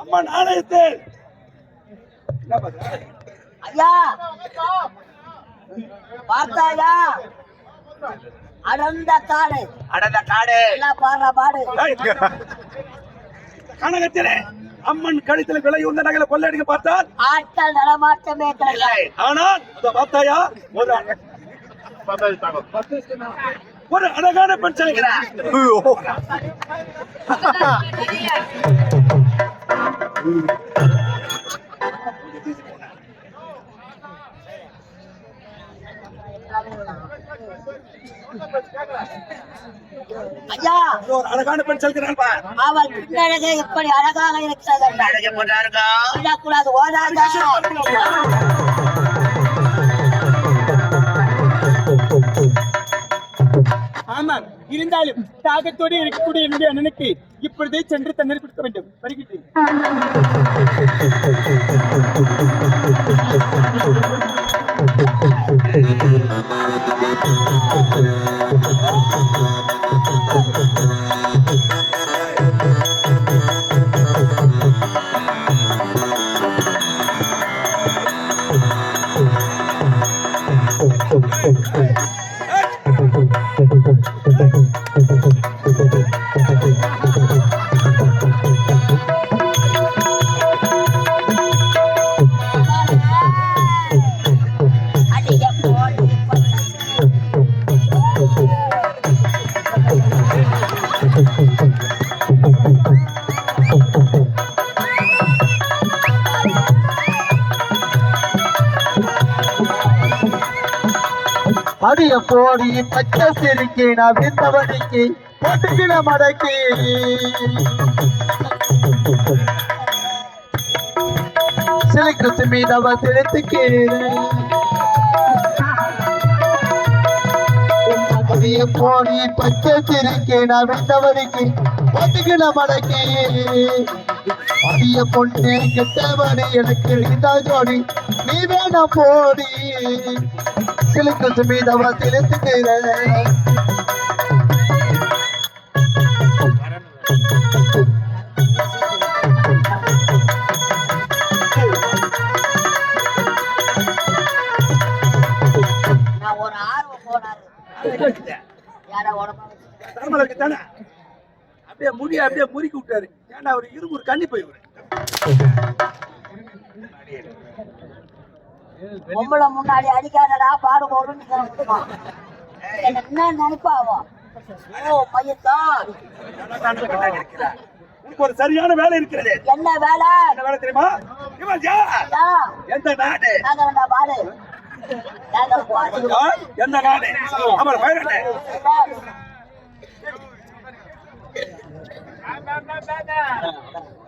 அம்மா நாணயத்தில்? ஐயா பார்த்தாயா? அடர்ந்த காடு. அடந்த காடு. எல்லாம் பாடுற பாடு. கனகத்திலே அம்மன் கழுத்தில் விலை உள்ள நகையில கொள்ளையடிக்க பார்த்தால் ஆட்கள் நடமாட்டமே கிடையாது. ஆனால் இத பார்த்தாயா? ஒரு ஒரு அழகான பெண் செல்கிறார். ஐயா ஒரு அழகான பெண் செல்கிறான் பார். அவள் பின்னழகே எப்படி அழகாக இருக்கிறது கூடாது ஓடாத. ஆமாம் இருந்தாலும் தாகத்தோடு இருக்கக்கூடிய என்னுடைய அண்ணனுக்கு இப்பொழுதே சென்று தண்ணீர் கொடுக்க வேண்டும் வருகிறேன் அடிக்க அடிய போடி பச்சை சிரிக்கி நான் விந்தவனிக்கு பொட்டுக்கிற மடக்கி. சிலுக்கு மீனவ சிரித்துக்கு அடிய போடி பச்சை சிரிக்கி நான் விந்தவனிக்கு பொட்டுக்கிற மடக்கி. அடிய பொண்ணு கெட்டவனி எனக்கு இந்த ஜோடி நீ வேணா போடி. சிலுக்கு மீதவ சிரித்துக்கிறேன் நான் ஒரு ஆர்வம் அப்படியே முடிய அப்படியே முறுக்கி விட்டாரு ஏன்னா அவர் இரும்பு கண்ணி போய் பொம்பளை முன்னாடி அடிக்காதடா பாடு போடுன்னு என்ன நினைப்பாவோ ஓ மையத்தான் உனக்கு ஒரு சரியான வேலை இருக்கிறது. என்ன வேலை? என்ன வேலை தெரியுமா? இவன் யார்? எந்த நாடு? நாங்க பாடு? எந்த நாடு? அவர் பெயர் என்ன சைலன்ஸ்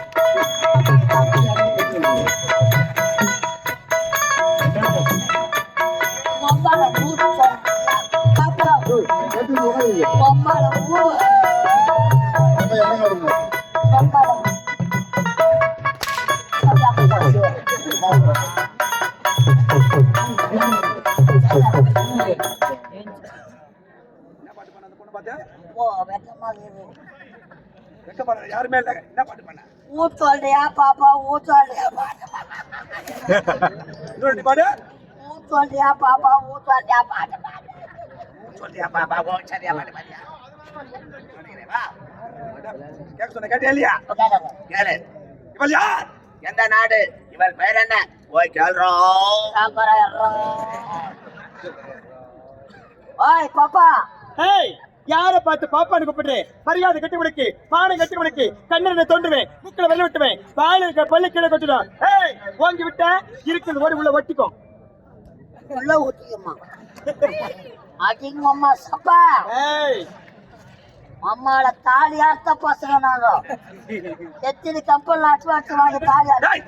பாட்டு பண்ண அந்த பொண்ணு பார்த்தா ஓ வெக்கமா இருக்குது. வெக்கப்படாத யாருமே இல்லை. என்ன பாட்டு பண்ண ஊ சொல்றியா பாப்பா ஊ சொல்றியா பாட்டு இன்னொரு பாடு. ஊ சொல்றியா பாப்பா ஊ சொல்றியா பாட்டு பாடு. சொல்லியா பாப்பா சரியா பாட்டு பாடியா வா. கேட்க சொன்ன கேட்டியா இல்லையா. கேளு. இவள் யார்? எந்த நாடு? இவள் பெயர் என்ன? போய் கேள்றோம். ஓய் பாப்பா. யார பார்த்து பாப்பான்னு கூப்பிடுறேன் மரியாதை கட்டி உனக்கு மானம் கட்டி உனக்கு கண்ணனை தோண்டுவேன் முக்கில வெள்ள விட்டுவேன் பாலு பள்ளி கீழே கொட்டிடும். ஏய் ஓங்கி விட்ட இருக்குது ஓடி உள்ள ஒட்டிக்கோ உள்ள ஊத்திக்கம்மா. அதிகமா சப்பா. ஏய். அம்மால தாலி அர்த்த பசங்க நாங்க. எத்தனை கப்பல் அட்டு அட்டு வாங்கி தாலி அறுத்து- டேய்.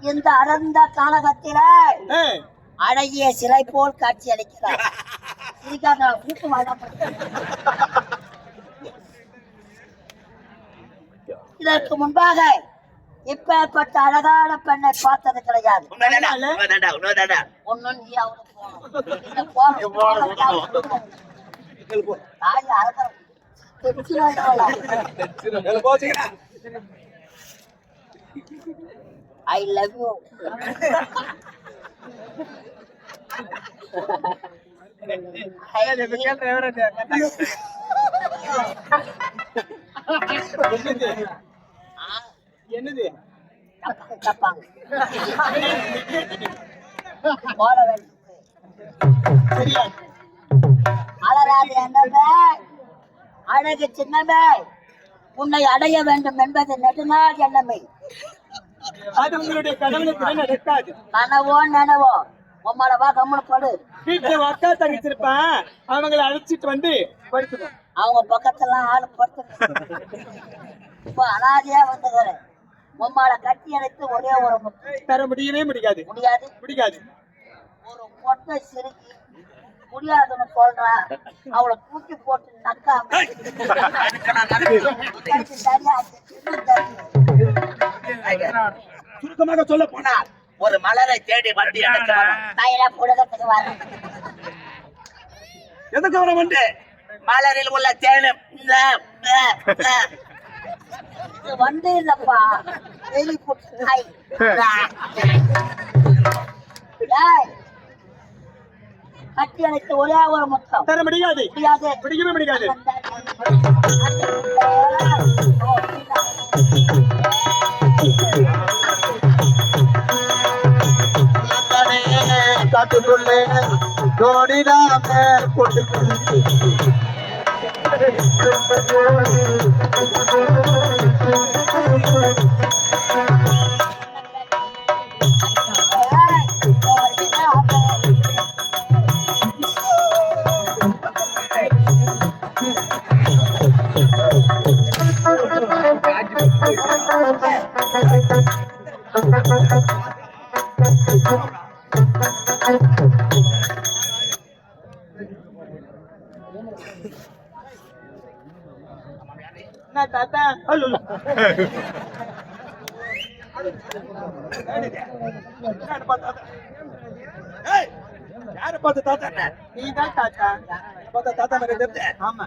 இந்த அடர்ந்த காலகத்தில அழகிய சிலை போல் காட்சி அளிக்கிறார். சிரிக்காத கூட்டு வாங்க இதற்கு முன்பாக இப்பேற்பட்ட அழகான பெண்ணை பார்த்தது கிடையாது. ஒன்னும் நீ அவனுக்கு போகணும். I love you. என்னது தப்பாங்க, அலராது என்னவே அழகு சின்னமே உன்னை அடைய வேண்டும் என்பது நெடுநாள் எண்ணமே. அது உங்களுடைய கனவுக்கு நடக்காது கனவோ நினவோ உம்மளவா கம்முனு படு. வீட்டுல ஒரு அக்கா தங்கச்சி இருப்பான் அவங்கள அழைச்சிட்டு வந்து படுத்துக்கணும் அவங்க பக்கத்துல ஆளு படுத்து இப்போ அனாதையா வந்துக்கிறேன் உம்மால கட்டி அணைத்து ஒரே ஒரு தர முடியவே முடியாது. முடியாது. முடியாது. ஒரு பொட்டை சிறுக்கி முடியாதுன்னு சொல்றேன் அவளை தூக்கி போட்டு நக்கா. சரியா சுருக்கமாக சொல்ல போனால் ஒரு மலரை தேடி மறுபடியும் எதுக்கு வரும் வந்து மலரில் உள்ள தேனும் வந்து இல்லப்பா. டேய், கட்டி அணைத்து ஒரே ஒரு முத்தம். தர முடியாது. முடியாது. முடியவே முடியாது. காட்டுக்குள்ளே ஜோடிடாம போட்டு என்ன அல்லு. ஏய், யாரை பார்த்து தாத்தா என்ன? நீதான் தாத்தா பார்த்தா தாத்தா மாதிரி தெரியுது. ஆமா